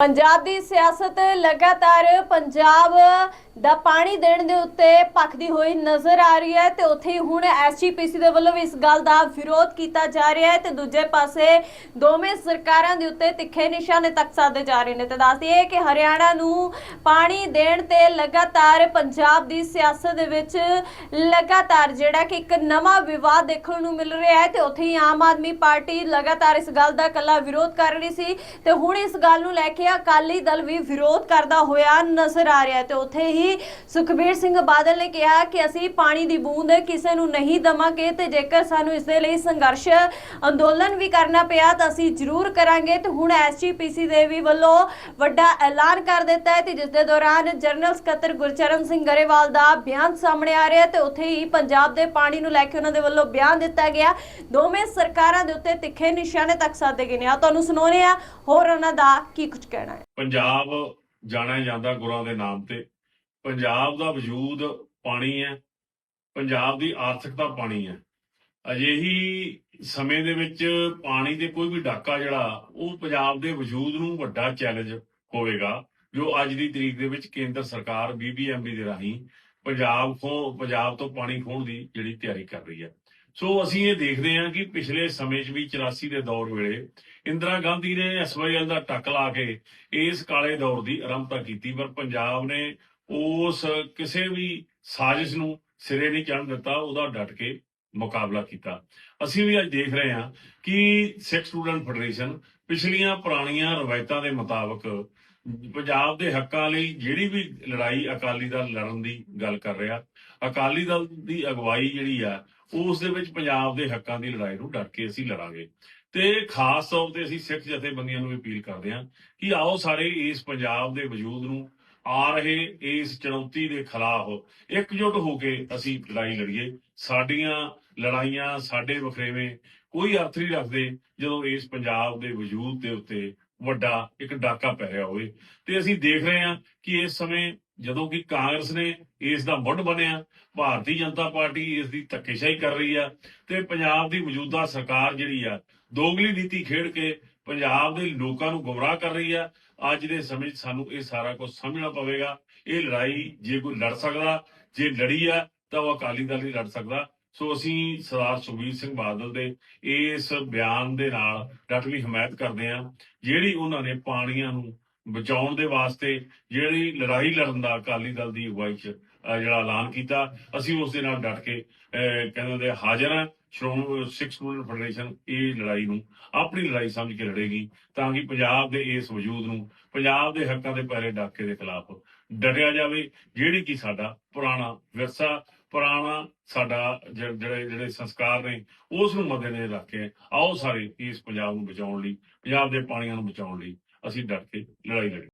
ਪੰਜਾਬ ਦੀ ਸਿਆਸਤ ਲਗਾਤਾਰ ਪੰਜਾਬ ਦਾ ਪਾਣੀ ਦੇਣ ਦੇ ਉੱਤੇ ਭਖਦੀ ਹੋਈ ਨਜ਼ਰ ਆ ਰਹੀ ਹੈ ਤੇ ਉੱਥੇ ਹੀ ਹੁਣ ਐਸਜੀਪੀਸੀ ਦੇ ਵੱਲੋਂ ਵੀ ਇਸ ਗੱਲ ਦਾ ਵਿਰੋਧ ਕੀਤਾ ਜਾ ਰਿਹਾ ਹੈ ਤੇ ਦੂਜੇ ਪਾਸੇ ਦੋਵੇਂ ਸਰਕਾਰਾਂ ਦੇ ਉੱਤੇ ਤਿੱਖੇ ਨਿਸ਼ਾਨੇ ਤੱਕ ਸਾਧੇ ਜਾ ਰਹੇ ਨੇ ਤੇ ਦੱਸਦੀ ਹੈ ਕਿ ਹਰਿਆਣਾ ਨੂੰ ਪਾਣੀ ਦੇਣ ਤੇ ਲਗਾਤਾਰ ਪੰਜਾਬ ਦੀ ਸਿਆਸਤ ਦੇ ਵਿੱਚ ਲਗਾਤਾਰ ਜਿਹੜਾ ਕਿ ਇੱਕ ਨਵਾਂ ਵਿਵਾਦ ਦੇਖਣ ਨੂੰ ਮਿਲ ਰਿਹਾ ਹੈ ਤੇ ਉੱਥੇ ਹੀ ਆਮ ਆਦਮੀ ਪਾਰਟੀ ਲਗਾਤਾਰ ਇਸ ਗੱਲ ਦਾ ਕੱਲਾ ਵਿਰੋਧ ਕਰ ਰਹੀ ਸੀ ਤੇ ਹੁਣ ਇਸ ਗੱਲ ਨੂੰ ਲੈ ਕੇ ਅਕਾਲੀ ਦਲ ਵੀ ਵਿਰੋਧ ਕਰਦਾ ਹੋਇਆ ਨਜ਼ਰ ਆ ਰਿਹਾ ਤੇ ਉੱਥੇ ਹੀ ਸੁਖਬੀਰ ਸਿੰਘ ਬਾਦਲ ਨੇ ਕਿਹਾ ਕਿ ਅਸੀਂ ਪਾਣੀ ਦੀ ਬੂੰਦ ਕਿਸੇ ਨੂੰ ਨਹੀਂ ਦਵਾਂਗੇ ਤੇ ਜੇਕਰ ਸਾਨੂੰ ਇਸ ਦੇ ਲਈ ਸੰਘਰਸ਼ ਅੰਦੋਲਨ ਵੀ ਕਰਨਾ ਪਿਆ ਤਾਂ ਅਸੀਂ ਜ਼ਰੂਰ ਕਰਾਂਗੇ। ਤੇ ਹੁਣ ਐਸਜੀਪੀਸੀ ਦੇ ਵੀ ਵੱਲੋਂ ਵੱਡਾ ਐਲਾਨ ਕਰ ਦਿੱਤਾ ਹੈ ਤੇ ਜਿਸ ਦੇ ਦੌਰਾਨ ਜਨਰਲ ਸਕੱਤਰ ਗੁਰਚਰਨ ਸਿੰਘ ਗਰੇਵਾਲ ਦਾ ਬਿਆਨ ਸਾਹਮਣੇ ਆ ਰਿਹਾ ਤੇ ਉੱਥੇ ਹੀ ਪੰਜਾਬ ਦੇ ਪਾਣੀ ਨੂੰ ਲੈ ਕੇ ਉਹਨਾਂ ਦੇ ਵੱਲੋਂ ਬਿਆਨ ਦਿੱਤਾ ਗਿਆ। ਦੋਵੇਂ ਸਰਕਾਰਾਂ ਦੇ ਉੱਤੇ ਤਿੱਖੇ ਨਿਸ਼ਾਨੇ ਤੱਕ ਸਾਧੇ ਗਏ ਨੇ। ਆ ਤੁਹਾਨੂੰ ਸੁਣਾਉਣੇ ਆ ਹੋਰ ਉਹਨਾਂ ਦਾ ਕੀ ਕੁਝ ਕਹਿਣਾ ਹੈ। ਪੰਜਾਬ ਜਾਣਿਆ ਜਾਂਦਾ ਗੁਰਾਂ ਦੇ ਨਾਮ ਤੇ। ਪੰਜਾਬ ਦਾ ਵਜੂਦ ਪਾਣੀ ਹੈ। ਪੰਜਾਬ ਦੀ ਆਰਥਿਕਤਾ ਪਾਣੀ ਹੈ। ਅਜਿਹੀ ਸਮੇਂ ਦੇ ਵਿੱਚ ਪਾਣੀ ਦੇ ਕੋਈ ਵੀ ਡਾਕਾ ਜਿਹੜਾ, ਉਹ ਪੰਜਾਬ ਦੇ ਵਜੂਦ ਨੂੰ ਵੱਡਾ ਚੈਲੰਜ ਹੋਵੇਗਾ, ਜੋ ਅੱਜ ਦੀ ਤਰੀਕ ਦੇ ਵਿੱਚ ਕੇਂਦਰ ਸਰਕਾਰ ਬੀਬੀਐਮਬੀ ਦੇ ਰਾਹੀਂ ਪੰਜਾਬ ਤੋਂ ਪੰਜਾਬ ਤੋਂ ਪਾਣੀ ਖੋਣ ਦੀ ਜਿਹੜੀ ਤਿਆਰੀ ਕਰ ਰਹੀ ਹੈ। ਸੋ ਅਸੀਂ ਇਹ ਦੇਖਦੇ ਹਾਂ ਕਿ ਪਿਛਲੇ ਸਮੇਂ 'ਚ ਵੀ 84 ਦੇ ਦੌਰ ਵੇਲੇ ਇੰਦਰਾ ਗਾਂਧੀ ਨੇ ਐਸਵਾਈਐਲ ਦਾ ਟੱਕ ਲਾ ਕੇ ਇਸ ਕਾਲੇ ਦੌਰ ਦੀ ਆਰੰਭਤਾ ਕੀਤੀ, ਪਰ ਪੰਜਾਬ ਨੇ ਉਸ ਕਿਸੇ ਵੀ ਸਾਜ਼ਿਸ਼ ਨੂੰ ਸਿਰੇ ਨਹੀਂ ਚੜ੍ਹਨ ਦਿੱਤਾ, ਉਹਦਾ ਡਟ ਕੇ ਮੁਕਾਬਲਾ ਕੀਤਾ। ਅਸੀਂ ਵੀ ਅੱਜ ਦੇਖ ਰਹੇ ਹਾਂ ਕਿ ਸਿੱਖ ਸਟੂਡੈਂਟ ਫੈਡਰੇਸ਼ਨ ਪਿਛਲੀਆਂ ਪੁਰਾਣੀਆਂ ਰਵਾਇਤਾਂ ਦੇ ਮੁਤਾਬਕ ਪੰਜਾਬ ਦੇ ਹੱਕਾਂ ਲਈ ਜਿਹੜੀ ਵੀ ਲੜਾਈ ਅਕਾਲੀ ਦਲ ਲੜਨ ਦੀ ਗੱਲ ਕਰ ਰਿਹਾ, ਅਕਾਲੀ ਦਲ ਦੀ ਅਗਵਾਈ ਜਿਹੜੀ ਆ, ਉਸ ਦੇ ਵਿੱਚ ਪੰਜਾਬ ਦੇ ਹੱਕਾਂ ਦੀ ਲੜਾਈ ਨੂੰ ਡਟ ਕੇ ਅਸੀਂ ਲੜਾਂਗੇ। ਤੇ ਖਾਸ ਤੌਰ ਤੇ ਅਸੀਂ ਸਿੱਖ ਜਥੇਬੰਦੀਆਂ ਨੂੰ ਅਪੀਲ ਕਰਦੇ ਹਾਂ ਕਿ ਆਓ ਸਾਰੇ ਇਸ ਪੰਜਾਬ ਦੇ ਵਜੂਦ ਨੂੰ ਆ ਰਹੇ ਇਸ ਚੁਣੌਤੀ ਦੇ ਖਿਲਾਫ ਇਕਜੁੱਟ ਹੋ ਕੇ ਅਸੀਂ ਲੜਾਈ ਲੜੀਏ। ਸਾਡੀਆਂ ਲੜਾਈਆਂ ਸਾਡੇ ਵਖਰੇਵੇਂ ਕੋਈ ਅਰਥ ਨਹੀਂ ਰੱਖਦੇ ਜਦੋਂ ਇਸ ਪੰਜਾਬ ਦੇ ਵਜੂਦ ਦੇ ਉੱਤੇ ਵੱਡਾ ਇੱਕ ਡਾਕਾ ਪੈ ਰਿਹਾ ਹੋਵੇ। ਤੇ ਅਸੀਂ ਦੇਖ ਰਹੇ ਹਾਂ ਕਿ ਇਸ ਸਮੇਂ ਜਦੋਂ ਕਿ ਕਾਂਗਰਸ ਨੇ ਇਸ ਦਾ ਮੁੱਢ ਬਣਿਆ ਭਾਰਤੀ ਜਨਤਾ ਪਾਰਟੀ ਇਸ ਦੀ ਧੱਕੇਸ਼ਾਹੀ ਕਰ ਰਹੀ ਆ ਤੇ ਪੰਜਾਬ ਦੀ ਮੌਜੂਦਾ ਸਰਕਾਰ ਜਿਹੜੀ ਆ, ਦੋਗਲੀ ਨੀਤੀ ਖੇਡ ਕੇ ਪੰਜਾਬ ਦੇ ਲੋਕਾਂ ਨੂੰ ਗੁੰਮਰਾਹ ਕਰ ਰਹੀ ਆ। ਅੱਜ ਦੇ ਸਮੇਂ 'ਚ ਸਾਨੂੰ ਇਹ ਸਾਰਾ ਕੁਝ ਸਮਝਣਾ ਪਵੇਗਾ। ਇਹ ਲੜਾਈ ਜੇ ਕੋਈ ਲੜ ਸਕਦਾ, ਜੇ ਲੜੀ ਆ ਤਾਂ ਉਹ ਅਕਾਲੀ ਦਲ ਹੀ ਲੜ ਸਕਦਾ। ਸੋ ਅਸੀਂ ਸਰਦਾਰ ਸੁਖਬੀਰ ਸਿੰਘ ਬਾਦਲ ਦੇ ਇਸ ਬਿਆਨ ਦੇ ਨਾਲ ਡਟਲੀ ਹਮਾਇਤ ਕਰਦੇ ਹਾਂ, ਜਿਹੜੀ ਉਹਨਾਂ ਨੇ ਪਾਣੀਆਂ ਨੂੰ ਬਚਾਉਣ ਦੇ ਵਾਸਤੇ ਜਿਹੜੀ ਲੜਾਈ ਲੜਨ ਦਾ ਅਕਾਲੀ ਦਲ ਦੀ ਅਗਵਾਈ 'ਚ ਜਿਹੜਾ ਐਲਾਨ ਕੀਤਾ, ਅਸੀਂ ਉਸ ਦੇ ਨਾਲ ਡਟ ਕੇ ਅਹ ਕਹਿੰਦੇ ਹੁੰਦੇ ਹਾਜ਼ਰ ਹਾਂ। ਸ਼੍ਰੋਮਣੀ ਸਿੱਖ ਸਟੂਡੈਂਟ ਫੈਡਰੇਸ਼ਨ ਇਹ ਲੜਾਈ ਨੂੰ, ਆਪਣੀ ਲੜਾਈ ਸਮਝ ਕੇ ਲੜੇਗੀ, ਤਾਂ ਕਿ ਪੰਜਾਬ ਦੇ ਇਸ ਵਜੂਦ ਨੂੰ, ਪੰਜਾਬ ਦੇ ਹੱਕਾਂ ਦੇ ਪੈਰੇ ਡਾਕੇ ਦੇ ਖਿਲਾਫ ਡਟਿਆ ਜਾਵੇ, ਜਿਹੜੀ ਕਿ ਸਾਡਾ ਪੁਰਾਣਾ ਵਿਰਸਾ ਪੁਰਾਣਾ ਸਾਡਾ ਜਿਹੜੇ ਜਿਹੜੇ ਸੰਸਕਾਰ ਨੇ, ਉਸ ਨੂੰ ਮੱਦੇਨਜ਼ਰ ਰੱਖ ਕੇ ਆਓ ਸਾਰੇ ਇਸ ਪੰਜਾਬ ਨੂੰ ਬਚਾਉਣ ਲਈ, ਪੰਜਾਬ ਦੇ ਪਾਣੀਆਂ ਨੂੰ ਬਚਾਉਣ ਲਈ ਅਸੀਂ ਡਟ ਕੇ ਲੜਾਈ ਲੜੀਏ